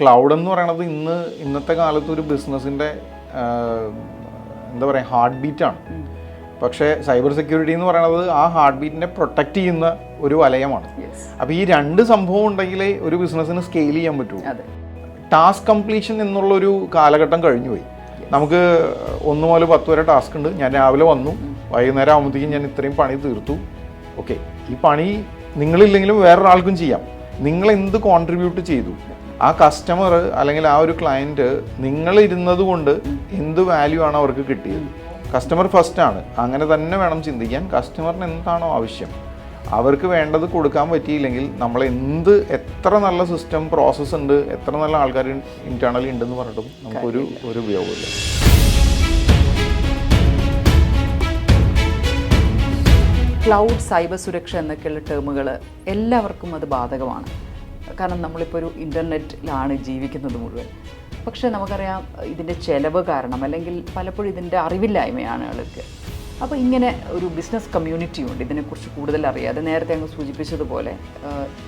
Cloud എന്ന് പറയുന്നത് ഇന്ന് ഇന്നത്തെ കാലത്ത് ഒരു ബിസിനസ്സിന്റെ എന്താ പറയുക ഹാർട്ട് ബീറ്റാണ് പക്ഷേ സൈബർ സെക്യൂരിറ്റി എന്ന് പറയുന്നത് ആ ഹാർട്ട് ബീറ്റിനെ പ്രൊട്ടക്റ്റ് ചെയ്യുന്ന ഒരു വലയമാണ്. അപ്പോൾ ഈ രണ്ട് സംഭവം ഉണ്ടെങ്കിലേ ഒരു ബിസിനസ്സിന് സ്കെയിൽ ചെയ്യാൻ പറ്റുള്ളൂ ടാസ്ക് കംപ്ലീഷൻ എന്നുള്ളൊരു കാലഘട്ടം കഴിഞ്ഞുപോയി. നമുക്ക് ഒന്ന് മുതൽ പത്ത് വരെ ടാസ്ക് ഉണ്ട്. ഞാൻ രാവിലെ വന്നു. വൈകുന്നേരം ആകുമ്പോഴത്തേക്കും ഞാൻ ഇത്രയും പണി തീർത്തു. ഓക്കെ ഈ പണി നിങ്ങളില്ലെങ്കിലും വേറൊരാൾക്കും ചെയ്യാം. നിങ്ങൾ എന്ത് കോൺട്രിബ്യൂട്ട് ചെയ്തു? ആ കസ്റ്റമർ അല്ലെങ്കിൽ ആ ഒരു ക്ലയന്റ് നിങ്ങൾ ഇരുന്നത് കൊണ്ട് എന്ത് വാല്യൂ ആണ് അവർക്ക് കിട്ടിയത്? കസ്റ്റമർ ഫസ്റ്റ് ആണ്. അങ്ങനെ തന്നെ വേണം ചിന്തിക്കാൻ. കസ്റ്റമറിന് എന്താണോ ആവശ്യം. അവർക്ക് വേണ്ടത് കൊടുക്കാൻ പറ്റിയില്ലെങ്കിൽ നമ്മൾ എന്ത് എത്ര നല്ല സിസ്റ്റം പ്രോസസ്സ് ഉണ്ട് എത്ര നല്ല ആൾക്കാർ ഇന്റേണലി ഉണ്ടെന്ന് പറഞ്ഞിട്ടും നമുക്കൊരു ഒരു ഉപയോഗമില്ല ക്ലൗഡ് സൈബർ സുരക്ഷ എന്നൊക്കെയുള്ള ടേമുകൾ എല്ലാവർക്കും അത് ബാധകമാണ്. കാരണം നമ്മളിപ്പോൾ ഒരു ഇന്റർനെറ്റിലാണ് ജീവിക്കുന്നത് മുഴുവൻ. പക്ഷേ നമുക്കറിയാം ഇതിന്റെ ചിലവ് കാരണം അല്ലെങ്കിൽ പലപ്പോഴും ഇതിന്റെ അറിവില്ലായ്മയാണ് ആൾക്ക് അപ്പോൾ ഇങ്ങനെ ഒരു ബിസിനസ് കമ്മ്യൂണിറ്റി ഉണ്ട് ഇതിനെക്കുറിച്ച് കൂടുതൽ അറിയാതെ. നേരത്തെ അങ്ങ് സൂചിപ്പിച്ചതുപോലെ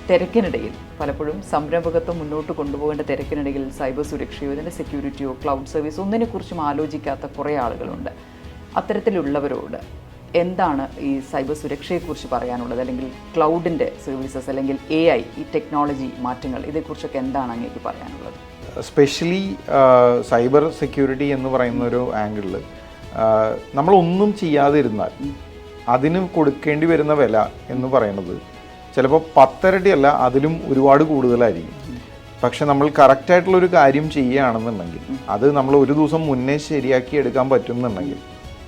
തിരക്കിനിടയിൽ പലപ്പോഴും സംരംഭകത്വം മുന്നോട്ട് കൊണ്ടുപോകേണ്ട തിരക്കിനിടയിൽ സൈബർ സുരക്ഷയോ ഇതിന്റെ സെക്യൂരിറ്റിയോ ക്ലൗഡ് സർവീസ് ഒന്നിനെക്കുറിച്ചും ആലോചിക്കാത്ത കുറേ ആളുകളുണ്ട്. അത്തരത്തിലുള്ളവരോട് എന്താണ് ഈ സൈബർ സുരക്ഷയെക്കുറിച്ച് പറയാനുള്ളത്? അല്ലെങ്കിൽ ക്ലൗഡിന്റെ സർവീസസ് അല്ലെങ്കിൽ എ ഐ ഈ ടെക്നോളജി മാറ്റങ്ങൾ ഇതേക്കുറിച്ചൊക്കെ എന്താണ് അങ്ങേക്ക് പറയാനുള്ളത്? സ്പെഷ്യലി സൈബർ സെക്യൂരിറ്റി എന്ന് പറയുന്ന ഒരു ആംഗിളിൽ നമ്മളൊന്നും ചെയ്യാതിരുന്നാൽ അതിന് കൊടുക്കേണ്ടി വരുന്ന വില എന്ന് പറയുന്നത് ചിലപ്പോൾ പത്തരട്ടിയല്ല അതിലും ഒരുപാട് കൂടുതലായിരിക്കും. പക്ഷെ നമ്മൾ കറക്റ്റായിട്ടുള്ള ഒരു കാര്യം ചെയ്യുകയാണെന്നുണ്ടെങ്കിൽ അത് നമ്മൾ ഒരു ദിവസം മുന്നേ ശരിയാക്കി എടുക്കാൻ പറ്റുന്നുണ്ടെങ്കിൽ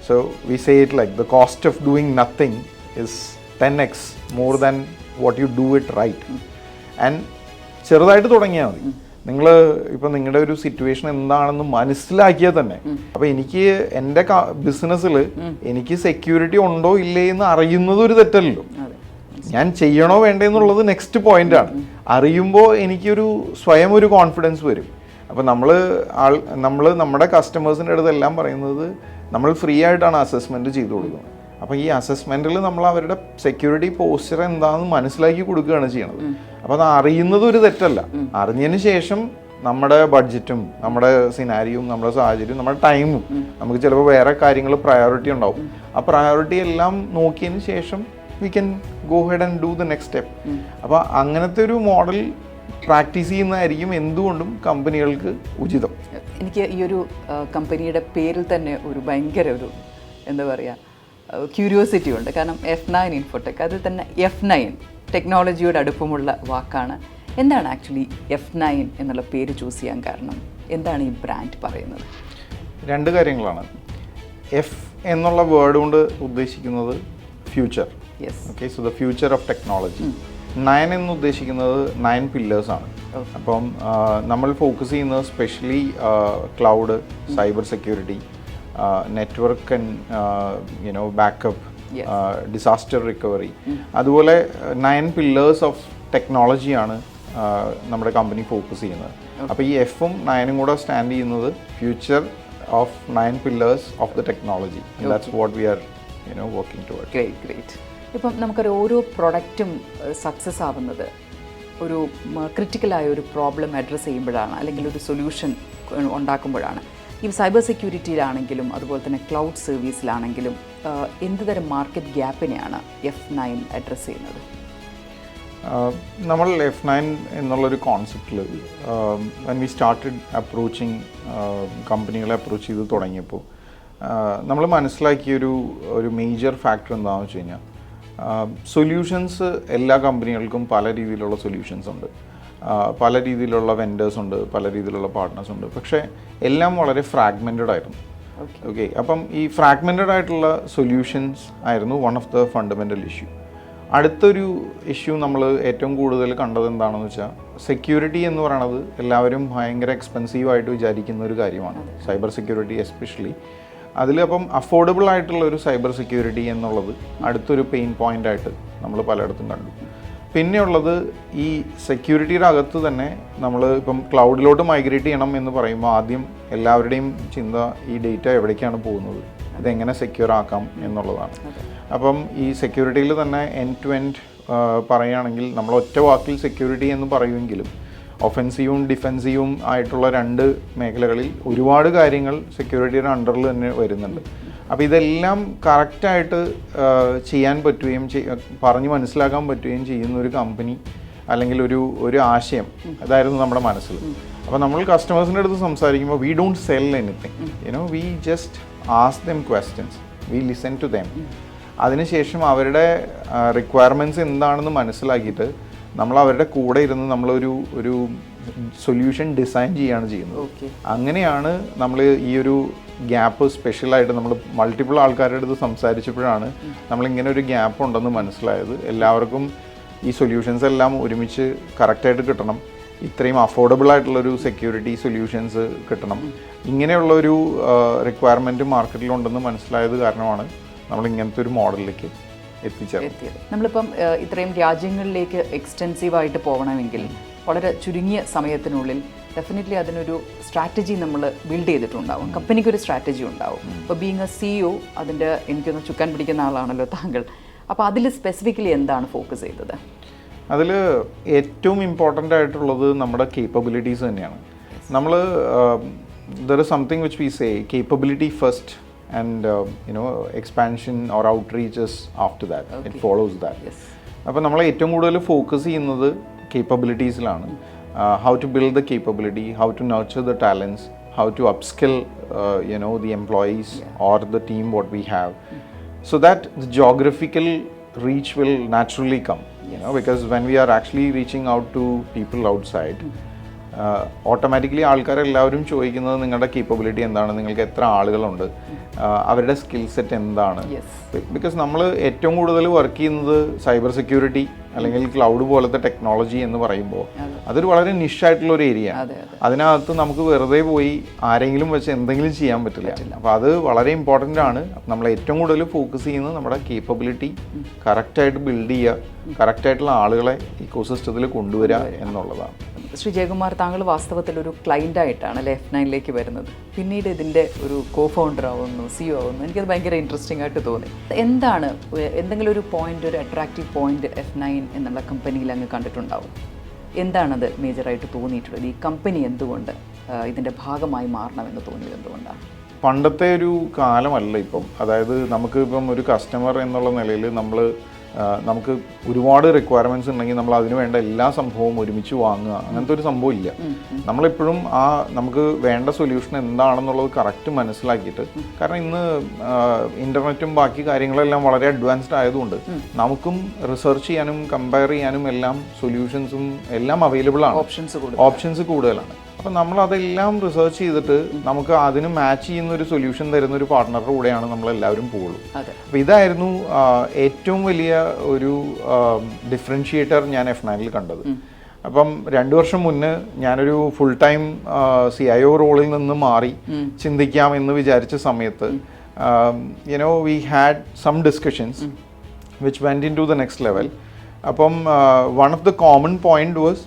so we say it like the cost of doing nothing is ten X more than what you do it right and ചെറുതായിട്ട് തുടങ്ങിയാൽ മതി. നിങ്ങൾ ഇപ്പം നിങ്ങളുടെ ഒരു സിറ്റുവേഷൻ എന്താണെന്ന് മനസ്സിലാക്കിയാൽ തന്നെ. അപ്പം എനിക്ക് എന്റെ ബിസിനസ്സിൽ എനിക്ക് സെക്യൂരിറ്റി ഉണ്ടോ ഇല്ലേ എന്ന് അറിയുന്നത് ഒരു തെറ്റല്ലോ ഞാൻ ചെയ്യണോ വേണ്ടെന്നുള്ളത് നെക്സ്റ്റ് പോയിന്റ് ആണ്. അറിയുമ്പോൾ എനിക്കൊരു സ്വയം ഒരു കോൺഫിഡൻസ് വരും. അപ്പം നമ്മൾ ആൾ നമ്മൾ നമ്മുടെ കസ്റ്റമേഴ്സിന്റെ അടുത്തെല്ലാം പറയുന്നത് നമ്മൾ ഫ്രീ ആയിട്ടാണ് അസസ്മെന്റ് ചെയ്തു കൊടുക്കുന്നത്. അപ്പോൾ ഈ അസസ്മെന്റിൽ നമ്മൾ അവരുടെ സെക്യൂരിറ്റി പോസ്റ്റർ എന്താണെന്ന് മനസ്സിലാക്കി കൊടുക്കുകയാണ് ചെയ്യുന്നത് അപ്പോൾ അത് അറിയുന്നത് ഒരു തെറ്റല്ല. അറിഞ്ഞതിന് ശേഷം നമ്മുടെ ബഡ്ജറ്റും നമ്മുടെ സിനാരിയും നമ്മുടെ സാഹചര്യവും നമ്മുടെ ടൈമും നമുക്ക് ചിലപ്പോൾ വേറെ കാര്യങ്ങൾ പ്രയോറിറ്റി ഉണ്ടാവും. ആ പ്രയോറിറ്റി എല്ലാം നോക്കിയതിന് ശേഷം we can go ahead and do the next step അപ്പോൾ അങ്ങനത്തെ ഒരു മോഡൽ പ്രാക്ടീസ് ചെയ്യുന്നതായിരിക്കും എന്തുകൊണ്ടും കമ്പനികൾക്ക് ഉചിതം. എനിക്ക് ഈ ഒരു കമ്പനിയുടെ പേരിൽ തന്നെ ഒരു ഭയങ്കര ഒരു എന്താ പറയുക ക്യൂരിയോസിറ്റി ഉണ്ട്. കാരണം എഫ് നയൻ ഇൻഫോടെക് അതിൽ തന്നെ എഫ് നയൻ ടെക്നോളജിയോട് അടുപ്പമുള്ള വാക്കാണ്. എന്താണ് ആക്ച്വലി എഫ് നയൻ എന്നുള്ള പേര് ചൂസ് ചെയ്യാൻ കാരണം? എന്താണ് ഈ ബ്രാൻഡ് പറയുന്നത്? രണ്ട് കാര്യങ്ങളാണ്. എഫ് എന്നുള്ള വേർഡ് കൊണ്ട് ഉദ്ദേശിക്കുന്നത് future yes okay so the future of technology nine എന്ന് ഉദ്ദേശിക്കുന്നത് നയൻ പില്ലേഴ്സ് ആണ്. അപ്പം നമ്മൾ ഫോക്കസ് ചെയ്യുന്നത് specially cloud cyber security network and you know backup. Disaster recovery അതുപോലെ നയൻ പില്ലേഴ്സ് ഓഫ് ടെക്നോളജിയാണ് നമ്മുടെ കമ്പനി ഫോക്കസ് ചെയ്യുന്നത്. അപ്പോൾ ഈ എഫും നയനും കൂടെ സ്റ്റാൻഡ് ചെയ്യുന്നത് future of nine pillars of the technology that's what we are you know working toward great great ഇപ്പം നമുക്കൊരു ഓരോ പ്രൊഡക്റ്റും സക്സസ് ആവുന്നത് ഒരു ക്രിറ്റിക്കലായ ഒരു പ്രോബ്ലം അഡ്രസ്സ് ചെയ്യുമ്പോഴാണ് അല്ലെങ്കിൽ ഒരു സൊല്യൂഷൻ ഉണ്ടാക്കുമ്പോഴാണ്. ഈ സൈബർ സെക്യൂരിറ്റിയിലാണെങ്കിലും അതുപോലെ തന്നെ ക്ലൗഡ് സർവീസിലാണെങ്കിലും എന്തുതരം എന്ത് തരം മാർക്കറ്റ് ഗ്യാപ്പിനെയാണ് എഫ് നയൻ അഡ്രസ്സ് ചെയ്യുന്നത് നമ്മൾ എഫ് നയൻ എന്നുള്ളൊരു കോൺസെപ്റ്റിൽ വെൻ വി സ്റ്റാർട്ടഡ് അപ്രോച്ചിങ് കമ്പനികളെ അപ്രോച്ച് ചെയ്ത് തുടങ്ങിയപ്പോൾ നമ്മൾ മനസ്സിലാക്കിയൊരു ഒരു മേജർ ഫാക്ടർ എന്താണെന്ന് വെച്ച് കഴിഞ്ഞാൽ സൊല്യൂഷൻസ് എല്ലാ കമ്പനികൾക്കും പല രീതിയിലുള്ള സൊല്യൂഷൻസ് ഉണ്ട്. പല രീതിയിലുള്ള വെൻഡേഴ്സ് ഉണ്ട് പല രീതിയിലുള്ള പാർട്ട്നേഴ്സ് ഉണ്ട്. പക്ഷേ എല്ലാം വളരെ ഫ്രാഗ്മെന്റഡ് ആയിരുന്നു. ഓക്കെ അപ്പം ഈ ഫ്രാഗ്മെന്റഡ് ആയിട്ടുള്ള സൊല്യൂഷൻസ് ആയിരുന്നു one of the fundamental issue അടുത്തൊരു ഇഷ്യൂ നമ്മൾ ഏറ്റവും കൂടുതൽ കണ്ടത് എന്താണെന്ന് വെച്ചാൽ സെക്യൂരിറ്റി എന്ന് പറയുന്നത് എല്ലാവരും ഭയങ്കര എക്സ്പെൻസീവായിട്ട് വിചാരിക്കുന്ന ഒരു കാര്യമാണ്. സൈബർ സെക്യൂരിറ്റി എസ്പെഷ്യലി അതിൽ അപ്പം അഫോർഡബിൾ ആയിട്ടുള്ള ഒരു സൈബർ സെക്യൂരിറ്റി എന്നുള്ളത് അടുത്തൊരു പെയിൻ പോയിന്റ് ആയിട്ട് നമ്മൾ പലയിടത്തും കണ്ടു. പിന്നെയുള്ളത് ഈ സെക്യൂരിറ്റിയുടെ അകത്ത് തന്നെ നമ്മൾ ഇപ്പം ക്ലൗഡിലോട്ട് മൈഗ്രേറ്റ് ചെയ്യണം എന്ന് പറയുമ്പോൾ ആദ്യം എല്ലാവരുടെയും ചിന്ത ഈ ഡേറ്റ എവിടേക്കാണ് പോകുന്നത്? ഇതെങ്ങനെ സെക്യൂർ ആക്കാം എന്നുള്ളതാണ്. അപ്പം ഈ സെക്യൂരിറ്റിയിൽ തന്നെ എൻ ടു എൻഡ് പറയുകയാണെങ്കിൽ നമ്മൾ ഒറ്റ വാക്കിൽ സെക്യൂരിറ്റി എന്ന് പറയുമെങ്കിലും ഒഫെൻസീവും ഡിഫെൻസീവും ആയിട്ടുള്ള രണ്ട് മേഖലകളിൽ ഒരുപാട് കാര്യങ്ങൾ സെക്യൂരിറ്റിയുടെ അണ്ടറിൽ തന്നെ വരുന്നുണ്ട്. അപ്പോൾ ഇതെല്ലാം കറക്റ്റായിട്ട് ചെയ്യാൻ പറ്റുകയും പറഞ്ഞു മനസ്സിലാക്കാൻ പറ്റുകയും ചെയ്യുന്ന ഒരു കമ്പനി അല്ലെങ്കിൽ ഒരു ഒരു ആശയം അതായിരുന്നു നമ്മുടെ മനസ്സിൽ. അപ്പോൾ നമ്മൾ കസ്റ്റമേഴ്സിന്റെ അടുത്ത് സംസാരിക്കുമ്പോൾ we don't sell anything you know we just ask them questions we listen to them അതിനുശേഷം അവരുടെ റിക്വയർമെന്റ്സ് എന്താണെന്ന് മനസ്സിലാക്കിയിട്ട് നമ്മൾ അവരുടെ കൂടെ ഇരുന്ന് നമ്മളൊരു ഒരു സൊല്യൂഷൻ ഡിസൈൻ ചെയ്യുകയാണ് ചെയ്യുന്നത്. അങ്ങനെയാണ് നമ്മൾ ഈ ഒരു ഗ്യാപ്പ് സ്പെഷ്യലായിട്ട് നമ്മൾ മൾട്ടിപ്പിൾ ആൾക്കാരുടെ അടുത്ത് സംസാരിച്ചപ്പോഴാണ് നമ്മളിങ്ങനെ ഒരു ഗ്യാപ്പ് ഉണ്ടെന്ന് മനസ്സിലായത്. എല്ലാവർക്കും ഈ സൊല്യൂഷൻസ് എല്ലാം ഒരുമിച്ച് കറക്റ്റായിട്ട് കിട്ടണം. ഇത്രയും അഫോർഡബിൾ ആയിട്ടുള്ളൊരു സെക്യൂരിറ്റി സൊല്യൂഷൻസ് കിട്ടണം. ഇങ്ങനെയുള്ള ഒരു റിക്വയർമെന്റ് മാർക്കറ്റിലുണ്ടെന്ന് മനസ്സിലായത് കാരണമാണ് നമ്മൾ ഇങ്ങനത്തെ ഒരു മോഡലിലേക്ക് എത്തിയത്. നമ്മളിപ്പം ഇത്രയും രാജ്യങ്ങളിലേക്ക് എക്സ്റ്റെൻസീവായിട്ട് പോകണമെങ്കിൽ വളരെ ചുരുങ്ങിയ സമയത്തിനുള്ളിൽ ഡെഫിനറ്റ്ലി അതിനൊരു സ്ട്രാറ്റജി നമ്മൾ ബിൽഡ് ചെയ്തിട്ടുണ്ടാവും. കമ്പനിക്ക് ഒരു സ്ട്രാറ്റജി ഉണ്ടാവും. ഇപ്പോൾ ബീങ് എ സിഇഒ അതിന്റെ എനിക്കൊന്ന് ചുക്കാൻ പിടിക്കുന്ന ആളാണല്ലോ താങ്കൾ. അപ്പോൾ അതിൽ സ്പെസിഫിക്കലി എന്താണ് ഫോക്കസ് ചെയ്തത്? അതിൽ ഏറ്റവും ഇമ്പോർട്ടന്റ് ആയിട്ടുള്ളത് നമ്മുടെ കേപ്പബിലിറ്റീസ് തന്നെയാണ്. നമ്മൾ there is something which we say capability first and you know expansion or out reaches after that it follows that yes. അപ്പോൾ നമ്മൾ ഏറ്റവും കൂടുതൽ ഫോക്കസ് ചെയ്യുന്നത് കേപ്പബിലിറ്റീസിലാണ് how to build the capability how to nurture the talents how to upskill you know the employees or the team what we have so that the geographical reach will naturally come you know because when we are actually reaching out to people outside automatically ആൾക്കാരെല്ലാവരും ചോദിക്കുന്നത് നിങ്ങളുടെ capability എന്താണ്? നിങ്ങൾക്ക് എത്ര ആളുകളുണ്ട്? അവരുടെ skill set എന്താണ്? Because നമ്മൾ ഏറ്റവും കൂടുതൽ വർക്ക് ചെയ്യുന്നത് സൈബർ സെക്യൂരിറ്റി അല്ലെങ്കിൽ ക്ലൗഡ് പോലത്തെ ടെക്നോളജി എന്ന് പറയുമ്പോൾ അതൊരു വളരെ നിഷായിട്ടുള്ള ഒരു ഏരിയ അതെ അതെ. അതിനകത്ത് നമുക്ക് വെറുതെ പോയി ആരെങ്കിലും വെച്ച് എന്തെങ്കിലും ചെയ്യാൻ പറ്റില്ല. അപ്പോൾ അത് വളരെ ഇമ്പോർട്ടന്റ് ആണ്. നമ്മൾ ഏറ്റവും കൂടുതൽ ഫോക്കസ് ചെയ്യുന്നത് നമ്മുടെ കേപ്പബിലിറ്റി കറക്റ്റായിട്ട് ബിൽഡ് ചെയ്യുക കറക്റ്റായിട്ടുള്ള ആളുകളെ ഇക്കോസിസ്റ്റത്തിൽ കൊണ്ടുവരിക. എന്നുള്ളതാണ്. ശ്രീ ജയകുമാർ താങ്കൾ വാസ്തവത്തിൽ ഒരു ക്ലയന്റ് ആയിട്ടാണ് ലെഫ്റ്റ് നൈനിലേക്ക് വരുന്നത്? പിന്നീട് ഇതിന്റെ ഒരു കോ ഫൗണ്ടർ ആവുന്നു സി ഒ ആവുന്നു. എനിക്കത് ഭയങ്കര ഇൻട്രസ്റ്റിംഗ് ആയിട്ട് തോന്നി. എന്താണ് എന്തെങ്കിലും ഒരു പോയിന്റ് ഒരു അട്രാക്റ്റീവ് പോയിന്റ് എഫ് നയൻ എന്നുള്ള കമ്പനിയിൽ അങ്ങ് കണ്ടിട്ടുണ്ടാവും? എന്താണത് മേജറായിട്ട് തോന്നിയിട്ടുള്ളത്? ഈ കമ്പനി എന്തുകൊണ്ട് ഇതിന്റെ ഭാഗമായി മാറണമെന്ന് തോന്നിയത് എന്തുകൊണ്ടാണ്? പണ്ടത്തെ ഒരു കാലമല്ല ഇപ്പം. അതായത് നമുക്ക് ഇപ്പം ഒരു കസ്റ്റമർ എന്നുള്ള നിലയിൽ നമ്മൾ നമുക്ക് ഒരുപാട് റിക്വയർമെന്റ്സ് ഉണ്ടെങ്കിൽ നമ്മൾ അതിന് വേണ്ട എല്ലാ സംഭവവും ഒരുമിച്ച് വാങ്ങുക. അങ്ങനത്തെ ഒരു സംഭവം ഇല്ല. നമ്മളെപ്പോഴും ആ നമുക്ക് വേണ്ട സൊല്യൂഷൻ എന്താണെന്നുള്ളത് കറക്റ്റ് മനസ്സിലാക്കിയിട്ട് കാരണം ഇന്ന് ഇന്റർനെറ്റും ബാക്കി കാര്യങ്ങളെല്ലാം വളരെ അഡ്വാൻസ്ഡ് ആയതുകൊണ്ട് നമുക്കും റിസർച്ച് ചെയ്യാനും കമ്പയർ ചെയ്യാനും എല്ലാം സൊല്യൂഷൻസും എല്ലാം അവൈലബിൾ ആണ്. ഓപ്ഷൻസ് ഓപ്ഷൻസ് കൂടുതലാണ്. അപ്പം നമ്മൾ അതെല്ലാം റിസർച്ച് ചെയ്തിട്ട് നമുക്ക് അതിന് മാച്ച് ചെയ്യുന്ന ഒരു സൊല്യൂഷൻ തരുന്ന ഒരു പാർട്ട്ണറുടെ കൂടെയാണ് നമ്മളെല്ലാവരും പോകുള്ളൂ അപ്പോൾ ഇതായിരുന്നു ഏറ്റവും വലിയ ഒരു ഡിഫറൻഷിയേറ്റർ ഞാൻ എഫ് നയനിൽ കണ്ടത്. അപ്പം രണ്ടു വർഷം മുന്നേ ഞാനൊരു full time C I O റോളിൽ നിന്ന് മാറി ചിന്തിക്കാം എന്ന് വിചാരിച്ച സമയത്ത് you know we had some discussions which went into the next level അപ്പം one of the common point was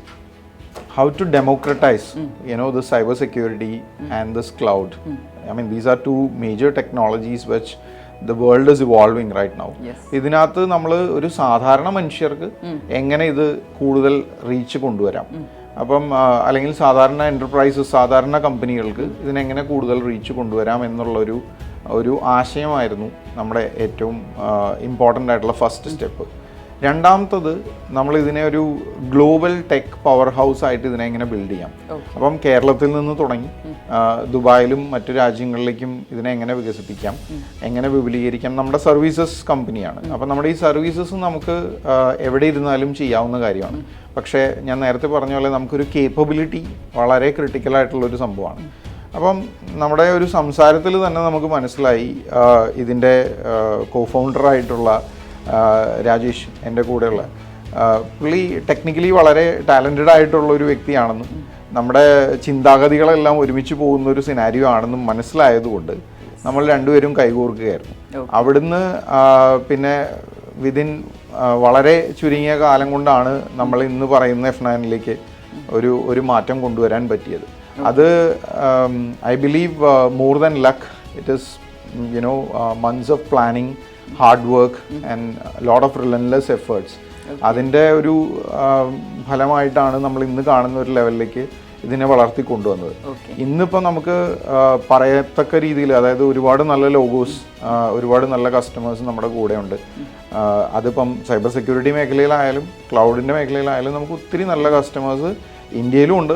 how to democratize you know the cyber security and this cloud. i mean these are two major technologies which the world is evolving right now ഇതിനകത്ത് നമ്മൾ ഒരു സാധാരണ മനുഷ്യർക്ക് എങ്ങനെ ഇത് കൂടുതൽ reach കൊണ്ടുവരാം? അപ്പം അല്ലെങ്കിൽ സാധാരണ എന്റർപ്രൈസസ് സാധാരണ കമ്പനികൾക്ക് ഇതിനെങ്ങനെ കൂടുതൽ റീച്ച് കൊണ്ടുവരാം എന്നുള്ളൊരു ഒരു ആശയമായിരുന്നു നമ്മുടെ ഏറ്റവും ഇമ്പോർട്ടന്റ് ആയിട്ടുള്ള ഫസ്റ്റ് സ്റ്റെപ്പ് രണ്ടാമത്തത് നമ്മൾ ഇതിനെ ഒരു ഗ്ലോബൽ ടെക് പവർ ഹൗസ് ആയിട്ട് ഇതിനെ എങ്ങനെ ബിൽഡ് ചെയ്യാം. അപ്പം കേരളത്തിൽ നിന്ന് തുടങ്ങി ദുബായിലും മറ്റു രാജ്യങ്ങളിലേക്കും ഇതിനെ എങ്ങനെ വികസിപ്പിക്കാം എങ്ങനെ വിപുലീകരിക്കാം നമ്മുടെ സർവീസസ് കമ്പനിയാണ്. അപ്പം നമ്മുടെ ഈ സർവീസസ് നമുക്ക് എവിടെ ഇരുന്നാലും ചെയ്യാവുന്ന കാര്യമാണ്. പക്ഷേ ഞാൻ നേരത്തെ പറഞ്ഞ പോലെ നമുക്കൊരു കേപ്പബിലിറ്റി വളരെ ക്രിട്ടിക്കൽ ആയിട്ടുള്ള ഒരു സംഭവമാണ് അപ്പം നമ്മുടെ ഒരു സംസാരത്തിൽ തന്നെ നമുക്ക് മനസ്സിലായി ഇതിന്റെ കോ ഫൗണ്ടറായിട്ടുള്ള രാജേഷ് എന്റെ കൂടെയുള്ള. പുള്ളി ടെക്നിക്കലി വളരെ ടാലന്റഡ് ആയിട്ടുള്ള ഒരു വ്യക്തിയാണെന്നും നമ്മുടെ ചിന്താഗതികളെല്ലാം ഒരുമിച്ച് പോകുന്ന ഒരു സിനാരിയോ ആണെന്നും മനസ്സിലായതുകൊണ്ട് നമ്മൾ രണ്ടുപേരും കൈകോർക്കുകയായിരുന്നു. അവിടുന്ന് പിന്നെ വിതിൻ വളരെ ചുരുങ്ങിയ കാലം കൊണ്ടാണ് നമ്മൾ ഇന്ന് പറയുന്ന എഫ് നയനിലേക്ക് ഒരു ഒരു മാറ്റം കൊണ്ടുവരാൻ പറ്റിയത്. അത് I believe more than luck it is you know months of planning hard work and lot of relentless efforts അതിന്റെ ഒരു ഫലമായിട്ടാണ് നമ്മൾ ഇന്ന് കാണുന്ന ഒരു ലെവലിലേക്ക് ഇതിനെ വളർത്തി കൊണ്ടുവന്നത്. ഇന്നിപ്പോൾ നമുക്ക് പറയത്തക്ക രീതിയിൽ അതായത് ഒരുപാട് നല്ല ലോഗോസ് ഒരുപാട് നല്ല കസ്റ്റമേഴ്സ് നമ്മുടെ കൂടെയുണ്ട് അതിപ്പം സൈബർ സെക്യൂരിറ്റി മേഖലയിലായാലും ക്ലൗഡിന്റെ മേഖലയിലായാലും നമുക്ക് ഒത്തിരി നല്ല കസ്റ്റമേഴ്സ് ഇന്ത്യയിലും ഉണ്ട്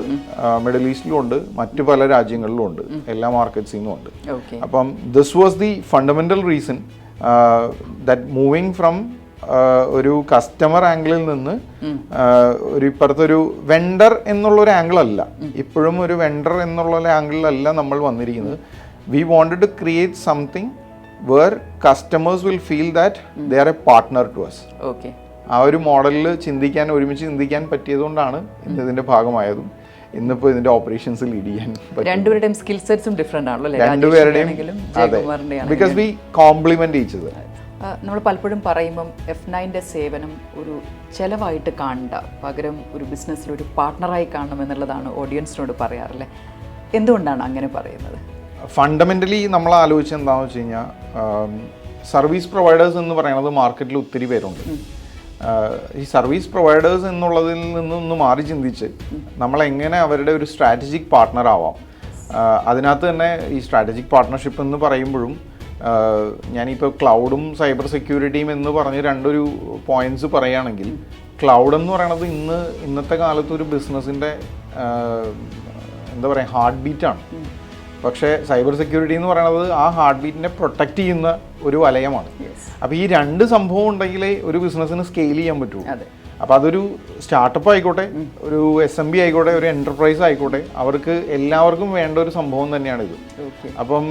മിഡിൽ ഈസ്റ്റിലും ഉണ്ട് മറ്റു പല രാജ്യങ്ങളിലും ഉണ്ട് എല്ലാ മാർക്കറ്റ്സിൽ നിന്നും ഉണ്ട്. അപ്പം this was the fundamental reason that moving from ഒരു കസ്റ്റമർ ആംഗിളിൽ നിന്ന് ഒരു ഇപ്പുറത്തെ ഒരു വെണ്ടർ എന്നുള്ള ഒരു ആംഗിൾ അല്ല. ഇപ്പോഴും ഒരു വെണ്ടർ എന്നുള്ള ഒരു ആംഗിളിലല്ല നമ്മൾ വന്നിരിക്കുന്നത്. We wanted to create something where customers will feel that they are a partner to us okay ആ ഒരു മോഡലിൽ ചിന്തിക്കാൻ ഒരുമിച്ച് ചിന്തിക്കാൻ പറ്റിയതുകൊണ്ടാണ് ഇതിന്റെ ഇതിന്റെ ഭാഗമായതും. ഇന്നിപ്പോൾ ഇതിന്റെ ഓപ്പറേഷൻസ് ലീഡ് ചെയ്യാൻ രണ്ടുപേരുടെയും സ്കിൽ സെറ്റ്സും ഡിഫറെന്റ് ആണല്ലോ രണ്ടുപേരുടെയും ബിക്കോസ് വി കോംപ്ലിമെന്റ് ഈച്ചത് നമ്മൾ പലപ്പോഴും പറയുമ്പം എഫ് നയന്റെ സേവനം ഒരു ചെലവായിട്ട് കാണണ്ട. പകരം ഒരു ബിസിനസ്സിൽ ഒരു പാർട്ട്ണറായി കാണണം എന്നുള്ളതാണ് ഓഡിയൻസിനോട് പറയാറില്ലേ എന്തുകൊണ്ടാണ് അങ്ങനെ പറയുന്നത്? ഫണ്ടമെന്റലി നമ്മൾ ആലോചിച്ച് എന്താണെന്ന് വെച്ച് കഴിഞ്ഞാൽ സർവീസ് പ്രൊവൈഡേഴ്സ് എന്ന് പറയുന്നത് മാർക്കറ്റിൽ ഒത്തിരി പേരുണ്ട്. ഈ സർവീസ് പ്രൊവൈഡേഴ്സ് എന്നുള്ളതിൽ നിന്നൊന്ന് മാറി ചിന്തിച്ച് നമ്മളെങ്ങനെ അവരുടെ ഒരു സ്ട്രാറ്റജിക് പാർട്ട്ണർ ആവാം. അതിനകത്ത് തന്നെ ഈ സ്ട്രാറ്റജിക് പാർട്ണർഷിപ്പ് എന്ന് പറയുമ്പോഴും ഞാനിപ്പോൾ ക്ലൗഡും സൈബർ സെക്യൂരിറ്റിയും എന്ന് പറഞ്ഞ് രണ്ടൊരു പോയിന്റ്സ് പറയുകയാണെങ്കിൽ ക്ലൗഡ് എന്ന് പറയുന്നത് ഇന്ന് ഇന്നത്തെ കാലത്ത് ഒരു ബിസിനസ്സിന്റെ എന്താ പറയുക ഹാർട്ട് ബീറ്റാണ്. പക്ഷേ സൈബർ സെക്യൂരിറ്റി എന്ന് പറയുന്നത് ആ ഹാർട്ട് ബീറ്റിനെ പ്രൊട്ടക്റ്റ് ചെയ്യുന്ന ഒരു വലയമാണ്. അപ്പോൾ ഈ രണ്ട് സംഭവം ഉണ്ടെങ്കിലേ ഒരു ബിസിനസ്സിന് സ്കെയിൽ ചെയ്യാൻ പറ്റുള്ളൂ അതെ. അപ്പോൾ അതൊരു സ്റ്റാർട്ടപ്പ് ആയിക്കോട്ടെ ഒരു എസ് എം ബി ആയിക്കോട്ടെ ഒരു എന്റർപ്രൈസ് ആയിക്കോട്ടെ അവർക്ക് എല്ലാവർക്കും വേണ്ട ഒരു സംഭവം തന്നെയാണ് ഇത്. അപ്പം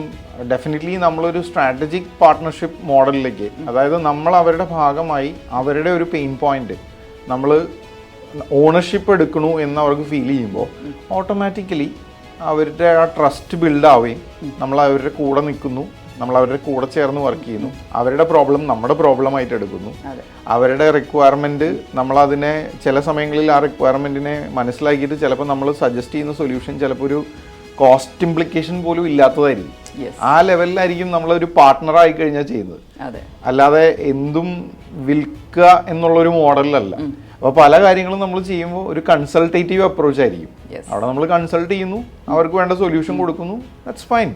ഡെഫിനറ്റ്ലി നമ്മളൊരു സ്ട്രാറ്റജിക് പാർട്ട്ണർഷിപ്പ് മോഡലിലേക്ക് അതായത് നമ്മൾ അവരുടെ ഭാഗമായി അവരുടെ ഒരു പെയിൻ പോയിന്റ് നമ്മൾ ഓണർഷിപ്പ് എടുക്കണു എന്ന് അവർക്ക് ഫീൽ ചെയ്യുമ്പോൾ ഓട്ടോമാറ്റിക്കലി അവരുടെ ആ ട്രസ്റ്റ് ബിൽഡ് ആവുകയും നമ്മൾ അവരുടെ കൂടെ നിൽക്കുന്നു നമ്മൾ അവരുടെ കൂടെ ചേർന്ന് വർക്ക് ചെയ്യുന്നു. അവരുടെ പ്രോബ്ലം നമ്മുടെ പ്രോബ്ലം ആയിട്ട് എടുക്കുന്നു. അവരുടെ റിക്വയർമെന്റ് നമ്മളതിനെ ചില സമയങ്ങളിൽ ആ റിക്വയർമെന്റിനെ മനസ്സിലാക്കിയിട്ട് ചിലപ്പോൾ നമ്മൾ സജസ്റ്റ് ചെയ്യുന്ന സൊല്യൂഷൻ ചിലപ്പോൾ ഒരു കോസ്റ്റ് ഇംപ്ലിക്കേഷൻ പോലും ഇല്ലാത്തതായിരിക്കും. ആ ലെവലിലായിരിക്കും നമ്മളൊരു പാർട്ട്ണർ ആയി കഴിഞ്ഞാൽ ചെയ്യുന്നത്. അല്ലാതെ എന്തും വിൽക്കുക എന്നുള്ളൊരു മോഡലിലല്ല അപ്പോൾ പല കാര്യങ്ങളും നമ്മൾ ചെയ്യുമ്പോൾ ഒരു കൺസൾട്ടേറ്റീവ് അപ്രോച്ച് ആയിരിക്കും. അവിടെ നമ്മൾ കൺസൾട്ട് ചെയ്യുന്നു അവർക്ക് വേണ്ട സൊല്യൂഷൻ കൊടുക്കുന്നു that's fine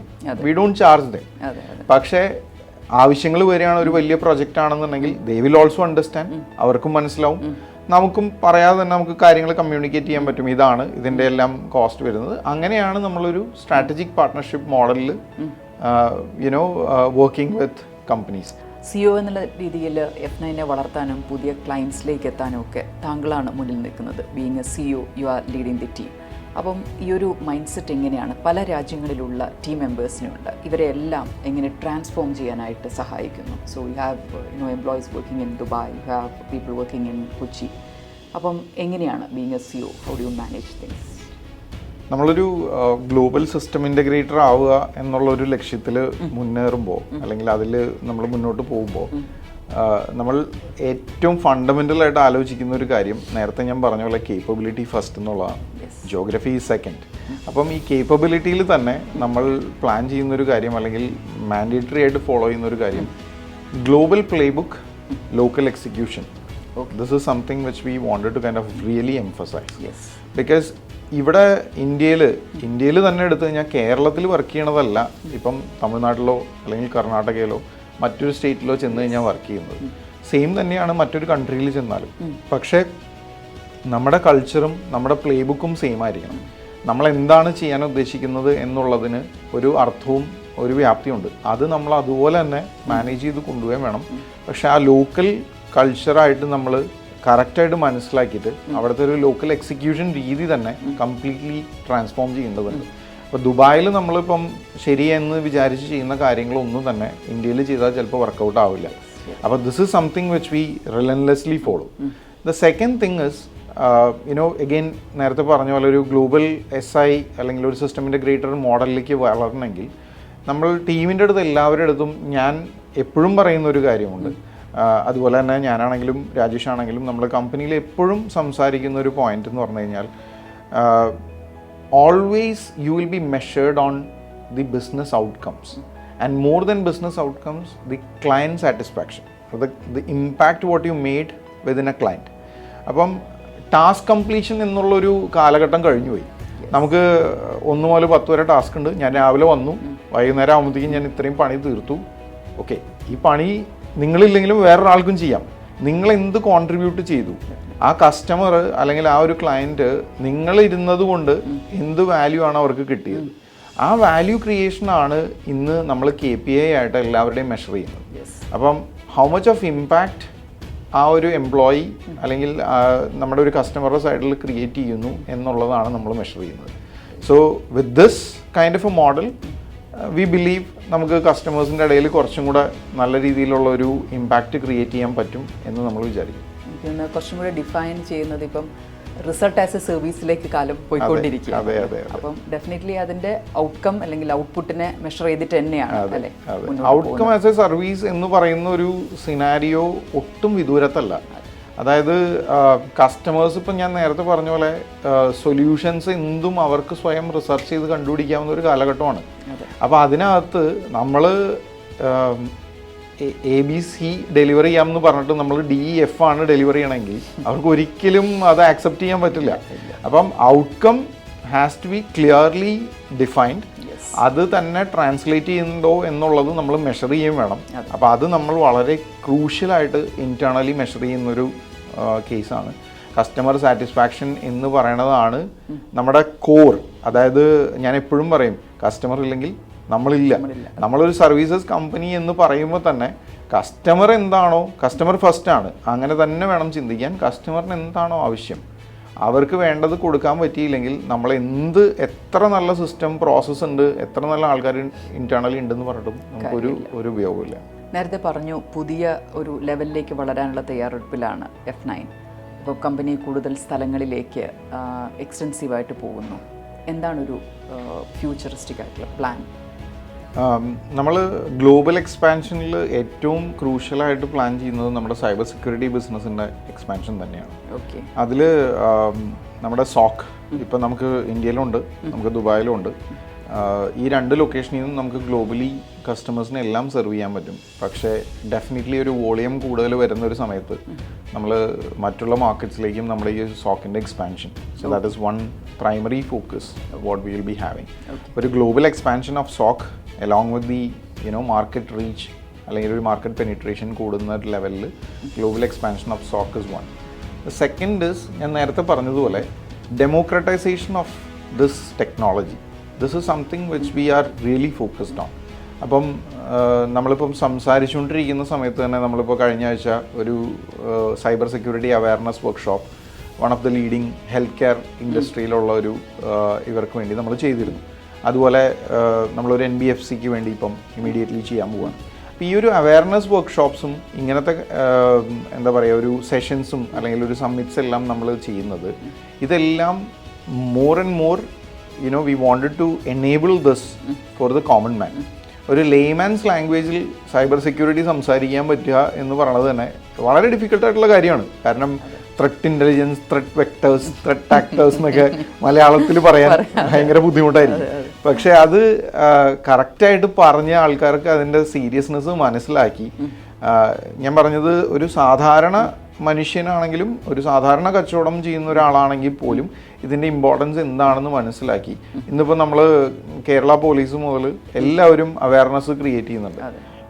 we don't charge them പക്ഷേ ആവശ്യങ്ങൾ വരികയാണ് ഒരു വലിയ പ്രൊജക്റ്റ് ആണെന്നുണ്ടെങ്കിൽ ദേ വിൽ ഓൾസോ അണ്ടർസ്റ്റാൻഡ് അവർക്കും മനസ്സിലാവും. നമുക്കും പറയാതെ തന്നെ നമുക്ക് കാര്യങ്ങൾ കമ്മ്യൂണിക്കേറ്റ് ചെയ്യാൻ പറ്റും. ഇതാണ് ഇതിന്റെ എല്ലാം കോസ്റ്റ് വരുന്നത്. അങ്ങനെയാണ് നമ്മളൊരു സ്ട്രാറ്റജിക് പാർട്ട്ണർഷിപ്പ് മോഡലിൽ you know working with companies CEO എന്നുള്ള രീതിയിൽ എഫ് നയനെ വളർത്താനും പുതിയ ക്ലയൻസിലേക്ക് എത്താനും ഒക്കെ താങ്കളാണ് മുന്നിൽ നിൽക്കുന്നത്. Being a CEO you are leading the team അപ്പം ഈ ഒരു മൈൻഡ് സെറ്റ് എങ്ങനെയാണ്? പല രാജ്യങ്ങളിലുള്ള ടീം മെമ്പേഴ്സിനുണ്ട് ഇവരെ എല്ലാം എങ്ങനെ ട്രാൻസ്ഫോം ചെയ്യാനായിട്ട് സഹായിക്കുന്നു? So you have you know employees working in Dubai you have people working in Kochi അപ്പം എങ്ങനെയാണ് being a CEO how do you manage things നമ്മളൊരു ഗ്ലോബൽ സിസ്റ്റം ഇന്റഗ്രേറ്റർ ആവുക എന്നുള്ളൊരു ലക്ഷ്യത്തിൽ മുന്നേറുമ്പോൾ അല്ലെങ്കിൽ അതിൽ നമ്മൾ മുന്നോട്ട് പോകുമ്പോൾ നമ്മൾ ഏറ്റവും ഫണ്ടമെന്റൽ ആയിട്ട് ആലോചിക്കുന്ന ഒരു കാര്യം നേരത്തെ ഞാൻ പറഞ്ഞ പോലെ കേപ്പബിലിറ്റി ഫസ്റ്റ് എന്നുള്ളതാണ്. ജോഗ്രഫി സെക്കൻഡ് അപ്പം ഈ കേപ്പബിലിറ്റിയിൽ തന്നെ നമ്മൾ പ്ലാൻ ചെയ്യുന്നൊരു കാര്യം അല്ലെങ്കിൽ മാൻഡേറ്ററി ആയിട്ട് ഫോളോ ചെയ്യുന്ന ഒരു കാര്യം global play book local execution this is something which we wanted to kind of really emphasize because ഇവിടെ ഇന്ത്യയിൽ ഇന്ത്യയിൽ തന്നെ എടുത്തു കഴിഞ്ഞാൽ കേരളത്തിൽ വർക്ക് ചെയ്യണതല്ല. ഇപ്പം തമിഴ്നാട്ടിലോ അല്ലെങ്കിൽ കർണാടകയിലോ മറ്റൊരു സ്റ്റേറ്റിലോ ചെന്ന് കഴിഞ്ഞാൽ വർക്ക് ചെയ്യുന്നത്. സെയിം തന്നെയാണ് മറ്റൊരു കൺട്രിയിൽ ചെന്നാലും. പക്ഷേ നമ്മുടെ കൾച്ചറും നമ്മുടെ പ്ലേ ബുക്കും സെയിം ആയിരിക്കണം. നമ്മൾ എന്താണ് ചെയ്യാൻ ഉദ്ദേശിക്കുന്നത് എന്നുള്ളതിന് ഒരു അർത്ഥവും ഒരു വ്യാപ്തിയുണ്ട്. അത് നമ്മൾ അതുപോലെ തന്നെ മാനേജ് ചെയ്ത് കൊണ്ടുപോകാൻ വേണം. പക്ഷേ ആ ലോക്കൽ കൾച്ചറായിട്ട് നമ്മൾ കറക്റ്റായിട്ട് മനസ്സിലാക്കിയിട്ട് അവിടുത്തെ ഒരു ലോക്കൽ എക്സിക്യൂഷൻ രീതി തന്നെ കംപ്ലീറ്റ്ലി ട്രാൻസ്ഫോം ചെയ്യേണ്ടതുണ്ട്. അപ്പോൾ ദുബായിൽ നമ്മളിപ്പം ശരിയെന്ന് വിചാരിച്ച് ചെയ്യുന്ന കാര്യങ്ങളൊന്നും തന്നെ ഇന്ത്യയിൽ ചെയ്താൽ ചിലപ്പോൾ വർക്കൗട്ട് ആവില്ല. അപ്പോൾ this is something which we relentlessly follow the second thing is you know again നേരത്തെ പറഞ്ഞ പോലെ ഒരു ഗ്ലോബൽ എസ് ഐ അല്ലെങ്കിൽ ഒരു സിസ്റ്റമിന്റെ ഗ്രേറ്റർ മോഡലിലേക്ക് വളരണമെങ്കിൽ നമ്മൾ ടീമിന്റെ അടുത്ത് എല്ലാവരുടെ അടുത്തും ഞാൻ എപ്പോഴും പറയുന്ന ഒരു കാര്യമുണ്ട്. അതുപോലെ തന്നെ ഞാനാണെങ്കിലും രാജേഷ് ആണെങ്കിലും നമ്മൾ കമ്പനിയിൽ എപ്പോഴും സംസാരിക്കുന്ന ഒരു പോയിന്റ് എന്ന് പറഞ്ഞു കഴിഞ്ഞാൽ always you will be measured on the business outcomes and more than business outcomes the client satisfaction the impact what you made within a client അപ്പം ടാസ്ക് കംപ്ലീഷൻ എന്നുള്ളൊരു കാലഘട്ടം കഴിഞ്ഞുപോയി. നമുക്ക് ഒന്ന് മുതൽ പത്ത് വരെ ടാസ്ക് ഉണ്ട്. ഞാൻ രാവിലെ വന്നു. വൈകുന്നേരം ആകുമ്പോഴത്തേക്കും ഞാൻ ഇത്രയും പണി തീർത്തു. ഓക്കെ ഈ പണി നിങ്ങളില്ലെങ്കിലും വേറൊരാൾക്കും ചെയ്യാം. നിങ്ങൾ എന്ത് കോൺട്രിബ്യൂട്ട് ചെയ്തു? ആ കസ്റ്റമർ അല്ലെങ്കിൽ ആ ഒരു ക്ലയന്റ് നിങ്ങൾ ഇരുന്നത് കൊണ്ട് എന്ത് വാല്യൂ ആണ് അവർക്ക് കിട്ടിയത്? ആ വാല്യൂ ക്രിയേഷനാണ് ഇന്ന് നമ്മൾ കെ പി ഐ ആയിട്ട് എല്ലാവരുടെയും മെഷർ ചെയ്യുന്നത്. അപ്പം ഹൗ മച്ച് ഓഫ് ഇമ്പാക്റ്റ് ആ ഒരു എംപ്ലോയി അല്ലെങ്കിൽ നമ്മുടെ ഒരു കസ്റ്റമറുടെ സൈഡിൽ ക്രിയേറ്റ് ചെയ്യുന്നു എന്നുള്ളതാണ് നമ്മൾ മെഷർ ചെയ്യുന്നത്. So with this kind of a model we believe നമുക്ക് കസ്റ്റമേഴ്സിന്റെ ഇടയിൽ കുറച്ചും കൂടെ നല്ല രീതിയിലുള്ള ഒരു ഇമ്പാക്റ്റ് ക്രിയേറ്റ് ചെയ്യാൻ പറ്റും എന്ന് നമ്മൾ വിചാരിക്കും. പിന്നെ കുറച്ചും കൂടെ ഡിഫൈൻ ചെയ്യുന്നത് ഇപ്പം റിസൾട്ട് ആസ് എ സർവീസിലേക്ക് കാലം പോയിക്കൊണ്ടിരിക്കുക. അപ്പം ഡെഫിനറ്റ്ലി അതിന്റെ ഔട്ട്കം അല്ലെങ്കിൽ ഔട്ട്പുട്ടിനെ മെഷർ ചെയ്തിട്ട് തന്നെയാണ് അല്ലെ? ഔട്ട്കം ആസ് എ സർവീസ് എന്ന് പറയുന്ന ഒരു സിനാരിയോ ഒട്ടും വിദൂരത്തല്ല. അതായത് കസ്റ്റമേഴ്സ് ഇപ്പം ഞാൻ നേരത്തെ പറഞ്ഞ പോലെ സൊല്യൂഷൻസ് എന്തും അവർക്ക് സ്വയം റിസർച്ച് ചെയ്ത് കണ്ടുപിടിക്കാവുന്ന ഒരു കാലഘട്ടമാണ്. അപ്പോൾ അതിനകത്ത് നമ്മൾ എ ബി സി ഡെലിവറി ചെയ്യാമെന്ന് പറഞ്ഞിട്ട് നമ്മൾ ഡി എഫ് ആണ് ഡെലിവറി ചെയ്യണമെങ്കിൽ അവർക്ക് ഒരിക്കലും അത് ആക്സെപ്റ്റ് ചെയ്യാൻ പറ്റില്ല. അപ്പം outcome has to be clearly defined അത് തന്നെ ട്രാൻസ്ലേറ്റ് ചെയ്യുന്നുണ്ടോ എന്നുള്ളത് നമ്മൾ മെഷർ ചെയ്യുകയും വേണം. അപ്പോൾ അത് നമ്മൾ വളരെ ക്രൂഷ്യലായിട്ട് ഇന്റേർണലി മെഷർ ചെയ്യുന്നൊരു കേസാണ് കസ്റ്റമർ സാറ്റിസ്ഫാക്ഷൻ എന്ന് പറയണതാണ് നമ്മുടെ കോർ അതായത് ഞാൻ എപ്പോഴും പറയും കസ്റ്റമർ ഇല്ലെങ്കിൽ നമ്മളില്ല. നമ്മളൊരു സർവീസസ് കമ്പനി എന്ന് പറയുമ്പോൾ തന്നെ കസ്റ്റമർ എന്താണോ കസ്റ്റമർ ഫസ്റ്റ് ആണ്. അങ്ങനെ തന്നെ വേണം ചിന്തിക്കാൻ. കസ്റ്റമറിന് എന്താണോ ആവശ്യം. അവർക്ക് വേണ്ടത് കൊടുക്കാൻ പറ്റിയില്ലെങ്കിൽ നമ്മൾ എന്ത് എത്ര നല്ല സിസ്റ്റം പ്രോസസ്സ് ഉണ്ട് എത്ര നല്ല ആൾക്കാർ ഇന്റേണലി ഉണ്ടെന്ന് പറഞ്ഞിട്ടും നമുക്കൊരു ഒരു ഉപയോഗമില്ല നേരത്തെ പറഞ്ഞു പുതിയ ഒരു ലെവലിലേക്ക് വളരാനുള്ള തയ്യാറെടുപ്പിലാണ് എഫ് നയൻ ഇപ്പോൾ കമ്പനി കൂടുതൽ സ്ഥലങ്ങളിലേക്ക് എക്സ്റ്റെൻസീവായിട്ട് പോകുന്നു. എന്താണ് ഒരു ഫ്യൂച്ചറിസ്റ്റിക് ആയിട്ടുള്ള പ്ലാൻ നമ്മൾ ഗ്ലോബൽ എക്സ്പാൻഷനിൽ ഏറ്റവും ക്രൂഷ്യലായിട്ട് പ്ലാൻ ചെയ്യുന്നത് നമ്മുടെ സൈബർ സെക്യൂരിറ്റി ബിസിനസ്സിന്റെ എക്സ്പാൻഷൻ തന്നെയാണ്. ഓക്കെ അതിൽ നമ്മുടെ സോക്ക് ഇപ്പം നമുക്ക് ഇന്ത്യയിലുണ്ട് നമുക്ക് ദുബായിലും ഉണ്ട് ഈ രണ്ട് ലൊക്കേഷനിൽ നിന്നും നമുക്ക് ഗ്ലോബലി കസ്റ്റമേഴ്സിനെ എല്ലാം സെർവ് ചെയ്യാൻ പറ്റും. പക്ഷേ ഡെഫിനറ്റ്ലി ഒരു വോളിയം കൂടുതൽ വരുന്ന ഒരു സമയത്ത് നമ്മൾ മറ്റുള്ള മാർക്കറ്റ്സിലേക്കും നമ്മുടെ ഈ സോക്കിന്റെ expansion so that is one primary focus what we will be having ഒരു global expansion of SOC along with the you know market reach അല്ലെങ്കിൽ ഒരു മാർക്കറ്റ് പെനിട്രേഷൻ കൂടുന്ന ലെവലിൽ global expansion of SOC is one second is ഞാൻ നേരത്തെ പറഞ്ഞതുപോലെ democratization of this technology this is something which we are really focused on അപ്പം നമ്മളിപ്പം സംസാരിച്ചുകൊണ്ടിരിക്കുന്ന സമയത്ത് തന്നെ നമ്മളിപ്പോൾ കഴിഞ്ഞ ആഴ്ച ഒരു cyber security awareness workshop one of the leading health care ഇൻഡസ്ട്രിയിലുള്ള ഒരു ഇവർക്ക് വേണ്ടി നമ്മൾ ചെയ്തിരുന്നു. അതുപോലെ നമ്മളൊരു എൻ ബി എഫ് സിക്ക് വേണ്ടി ഇപ്പം ഇമീഡിയറ്റ്ലി ചെയ്യാൻ പോവാണ്. അപ്പോൾ ഈ ഒരു അവയർനെസ് വർക്ക്ഷോപ്സും ഇങ്ങനത്തെ എന്താ പറയുക ഒരു സെഷൻസും അല്ലെങ്കിൽ ഒരു സമ്മിറ്റ്സ് എല്ലാം നമ്മൾ ചെയ്യുന്നത് ഇതെല്ലാം more and more you know we wanted to enable this for the common man ഒരു ലേമാൻസ് ലാംഗ്വേജിൽ സൈബർ സെക്യൂരിറ്റി സംസാരിക്കാൻ പറ്റുക എന്ന് പറയുന്നത് തന്നെ വളരെ ഡിഫിക്കൽട്ടായിട്ടുള്ള കാര്യമാണ്. കാരണം threat intelligence threat vectors threat actors എന്നൊക്കെ മലയാളത്തിൽ പറയാൻ ഭയങ്കര ബുദ്ധിമുട്ടായിരിക്കും. പക്ഷെ അത് കറക്റ്റായിട്ട് പറഞ്ഞ ആൾക്കാർക്ക് അതിന്റെ സീരിയസ്നെസ് മനസ്സിലാക്കി. ഞാൻ പറഞ്ഞത് ഒരു സാധാരണ മനുഷ്യനാണെങ്കിലും ഒരു സാധാരണ കച്ചവടം ചെയ്യുന്ന ഒരാളാണെങ്കിൽ പോലും ഇതിന്റെ ഇമ്പോർട്ടൻസ് എന്താണെന്ന് മനസ്സിലാക്കി. ഇന്നിപ്പോൾ നമ്മൾ കേരള പോലീസ് മുതൽ എല്ലാവരും അവയർനെസ് ക്രിയേറ്റ് ചെയ്യുന്നുണ്ട്.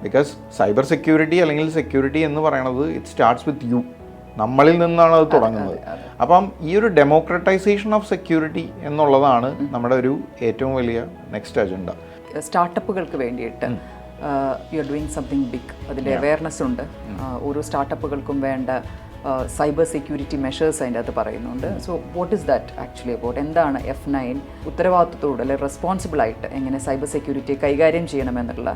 ബിക്കോസ് സൈബർ സെക്യൂരിറ്റി അല്ലെങ്കിൽ സെക്യൂരിറ്റി എന്ന് പറയുന്നത് ഇറ്റ് സ്റ്റാർട്ട്സ് വിത്ത് യു നമ്മളിൽ നിന്നാണ് അത് തുടങ്ങുന്നത്. അപ്പം ഈ ഒരു ഡെമോക്രറ്റൈസേഷൻ ഓഫ് സെക്യൂരിറ്റി എന്നുള്ളതാണ് നമ്മുടെ ഒരു ഏറ്റവും വലിയ നെക്സ്റ്റ് അജണ്ട സ്റ്റാർട്ടപ്പുകൾക്ക് വേണ്ടിയിട്ട് you are doing something big അതിന്റെ അവയർനെസ് ഉണ്ട്. ആ, ഓരോ സ്റ്റാർട്ടപ്പുകൾക്കും വേണ്ട സൈബർ സെക്യൂരിറ്റി മെഷേഴ്സ് അതിന്റെ അകത്ത് പറയുന്നുണ്ട്. So what is that actually about എന്താണ് എഫ് നയൻ ഉത്തരവാദിത്വത്തോട് അല്ലെങ്കിൽ റെസ്പോൺസിബിൾ ആയിട്ട് എങ്ങനെ സൈബർ സെക്യൂരിറ്റി കൈകാര്യം ചെയ്യണമെന്നുള്ള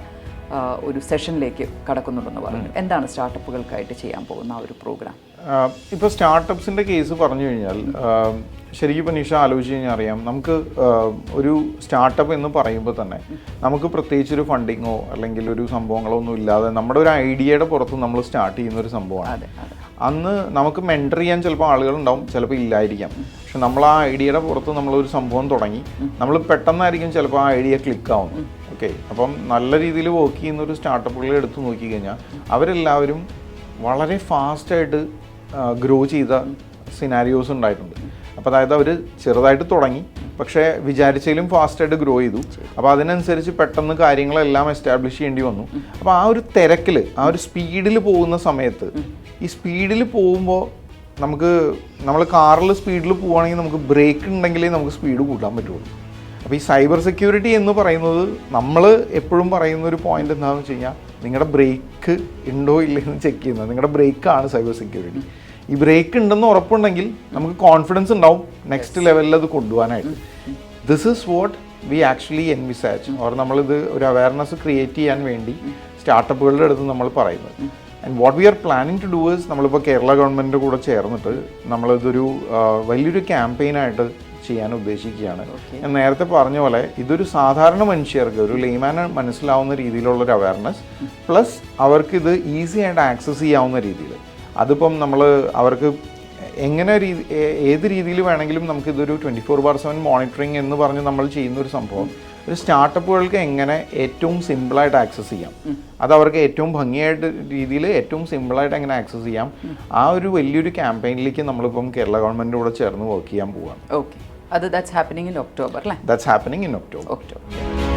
ആ, ഒരു സെഷനിലേക്ക് കടക്കുന്നുണ്ടെന്ന് പറഞ്ഞു എന്താണ് സ്റ്റാർട്ടപ്പുകൾക്കായിട്ട് ചെയ്യാൻ പോകുന്ന ആ ഒരു പ്രോഗ്രാം ഇപ്പോൾ സ്റ്റാർട്ടപ്സിന്റെ കേസ് പറഞ്ഞു കഴിഞ്ഞാൽ ആഹ് ശരിക്കും ഇപ്പോൾ നിഷ ആലോചിച്ച് കഴിഞ്ഞാൽ അറിയാം. നമുക്ക് ഒരു സ്റ്റാർട്ടപ്പ് എന്ന് പറയുമ്പോൾ തന്നെ നമുക്ക് പ്രത്യേകിച്ച് ഒരു ഫണ്ടിങ്ങോ അല്ലെങ്കിൽ ഒരു സംഭവങ്ങളോ ഒന്നും ഇല്ലാതെ നമ്മുടെ ഒരു ഐഡിയയുടെ പുറത്ത് നമ്മൾ സ്റ്റാർട്ട് ചെയ്യുന്ന ഒരു സംഭവമാണ്. അന്ന് നമുക്ക് മെന്റർ ചെയ്യാൻ ചിലപ്പോൾ ആളുകളുണ്ടാവും ചിലപ്പോൾ ഇല്ലായിരിക്കാം. പക്ഷെ നമ്മൾ ആ ഐഡിയയുടെ പുറത്ത് നമ്മളൊരു സംഭവം തുടങ്ങി നമ്മൾ പെട്ടെന്നായിരിക്കും ചിലപ്പോൾ ആ ഐഡിയ ക്ലിക്ക് ആവുന്നത്. ഓക്കെ അപ്പം നല്ല രീതിയിൽ വർക്ക് ചെയ്യുന്ന ഒരു സ്റ്റാർട്ടപ്പുകൾ എടുത്ത് നോക്കിക്കഴിഞ്ഞാൽ അവരെല്ലാവരും വളരെ ഫാസ്റ്റായിട്ട് ഗ്രോ ചെയ്ത സിനാരിയോസ് ഉണ്ടായിട്ടുണ്ട്. അപ്പോൾ അതായത് അവർ ചെറുതായിട്ട് തുടങ്ങി. പക്ഷേ വിചാരിച്ചതിലും ഫാസ്റ്റായിട്ട് ഗ്രോ ചെയ്തു. അപ്പോൾ അതിനനുസരിച്ച് പെട്ടെന്ന് കാര്യങ്ങളെല്ലാം എസ്റ്റാബ്ലിഷ് ചെയ്യേണ്ടി വന്നു. അപ്പോൾ ആ ഒരു തിരക്കിൽ ആ ഒരു സ്പീഡിൽ പോകുന്ന സമയത്ത് ഈ സ്പീഡിൽ പോകുമ്പോൾ നമുക്ക് നമ്മൾ കാറിൽ സ്പീഡിൽ പോവുകയാണെങ്കിൽ നമുക്ക് ബ്രേക്ക് ഉണ്ടെങ്കിലേ നമുക്ക് സ്പീഡ് കൂട്ടാൻ പറ്റുള്ളൂ. അപ്പോൾ ഈ സൈബർ സെക്യൂരിറ്റി എന്ന് പറയുന്നത് നമ്മൾ എപ്പോഴും പറയുന്ന ഒരു പോയിന്റ് എന്താണെന്ന് വെച്ച് കഴിഞ്ഞാൽ നിങ്ങളുടെ ബ്രേക്ക് ഉണ്ടോ ഇല്ലെന്ന് ചെക്ക് ചെയ്യുന്നത്. നിങ്ങളുടെ ബ്രേക്കാണ് സൈബർ സെക്യൂരിറ്റി ഈ ബ്രേക്ക് ഉണ്ടെന്ന് ഉറപ്പുണ്ടെങ്കിൽ നമുക്ക് കോൺഫിഡൻസ് ഉണ്ടാവും. നെക്സ്റ്റ് ലെവലിൽ അത് കൊണ്ടുപോകാനായിട്ട്. This is what we actually envisage or നമ്മളിത് ഒരു അവയർനെസ് ക്രിയേറ്റ് ചെയ്യാൻ വേണ്ടി സ്റ്റാർട്ടപ്പുകളുടെ അടുത്ത് നമ്മൾ പറയുന്നത്. And what we are planning to do is നമ്മളിപ്പോൾ കേരള ഗവൺമെന്റിന്റെ കൂടെ ചേർന്നിട്ട് നമ്മളിതൊരു വലിയൊരു ക്യാമ്പയിനായിട്ട് ചെയ്യാൻ ഉദ്ദേശിക്കുകയാണ്. ഞാൻ നേരത്തെ പറഞ്ഞ പോലെ ഇതൊരു സാധാരണ മനുഷ്യർക്ക് ഒരു ലൈമാന മനസ്സിലാവുന്ന രീതിയിലുള്ള ഒരു അവയർനെസ് പ്ലസ് അവർക്ക് ഇത് ഈസി ആയിട്ട് ആക്സസ് ചെയ്യാവുന്ന രീതിയിൽ. അതിപ്പം നമ്മൾ അവർക്ക് എങ്ങനെ രീതി ഏത് രീതിയിൽ വേണമെങ്കിലും നമുക്ക് ഇതൊരു twenty four bar seven monitoring എന്ന് പറഞ്ഞ് നമ്മൾ ചെയ്യുന്ന ഒരു സംഭവം. ഒരു സ്റ്റാർട്ടപ്പുകൾക്ക് എങ്ങനെ ഏറ്റവും സിമ്പിളായിട്ട് ആക്സസ് ചെയ്യാം. അത് അവർക്ക് ഏറ്റവും ഭംഗിയായിട്ട് രീതിയിൽ ഏറ്റവും സിമ്പിളായിട്ട് എങ്ങനെ ആക്സസ് ചെയ്യാം. ആ ഒരു വലിയൊരു ക്യാമ്പയിനിലേക്ക് നമ്മളിപ്പം കേരള ഗവൺമെന്റിന്റെ കൂടെ ചേർന്ന് വർക്ക് ചെയ്യാൻ പോവുകയാണ് ഓക്കെ അത് ദാറ്റ്സ് ഹാപ്പനിങ് ഇൻ ഒക്ടോബർ അല്ലേ? That's happening in October October